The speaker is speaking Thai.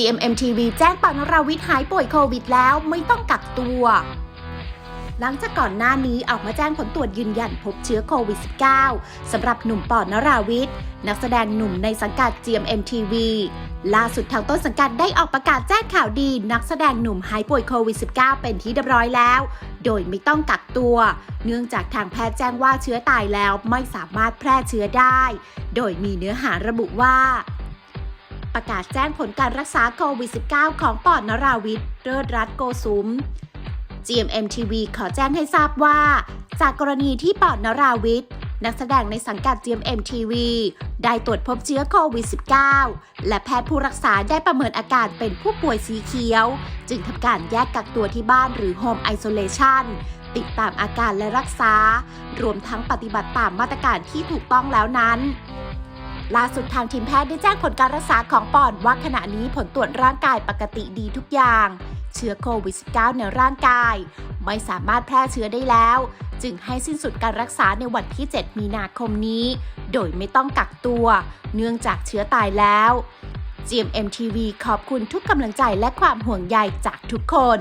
GMM TV แจ้งปานราวิทย์หายป่วยโควิดแล้วไม่ต้องกักตัว หลังจากก่อนหน้านี้ออกมาแจ้งผลตรวจยืนยันพบเชื้อโควิด -19 สำหรับหนุ่มปอนนราวิทย์นักแสดงหนุ่มในสังกัด GMM TV ล่าสุดทางต้นสังกัดได้ออกประกาศแจ้งข่าวดี นักแสดงหนุ่มหายป่วยโควิด -19 เป็นที่เรียบร้อยแล้ว โดยไม่ต้องกักตัว เนื่องจากทางแพทย์แจ้งว่าเชื้อตายแล้วไม่สามารถแพร่เชื้อได้ โดยมีเนื้อหาระบุว่า ประกาศแจ้งผลการรักษาโควิด -19 ของปอดนราวิทย์เลิศรัตโกสุม GMM TV ขอแจ้งให้ทราบว่า จากกรณีที่ปอดนราวิทย์นักแสดงในสังกัด GMM TV ได้ตรวจพบเชื้อโควิด -19 และแพทย์ผู้รักษาได้ประเมินอาการเป็นผู้ป่วยสีเขียว จึงทำการแยกกักตัวที่บ้านหรือ Home Isolation ติดตามอาการและรักษา รวมทั้งปฏิบัติตามมาตรการที่ถูกต้องแล้วนั้น ล่าสุดทางทีมแพทย์ได้แจ้งผลการรักษาของปอนว่าขณะนี้ผลตรวจร่างกายปกติดีทุกอย่าง เชื้อโควิด -19 ในร่างกาย ไม่สามารถแพร่เชื้อได้แล้ว จึงให้สิ้นสุดการรักษาในวันที่ 7 มีนาคมนี้ โดยไม่ต้องกักตัว เนื่องจากเชื้อตายแล้ว GMM TV ขอบคุณทุกกำลังใจและความห่วงใยจากทุกคน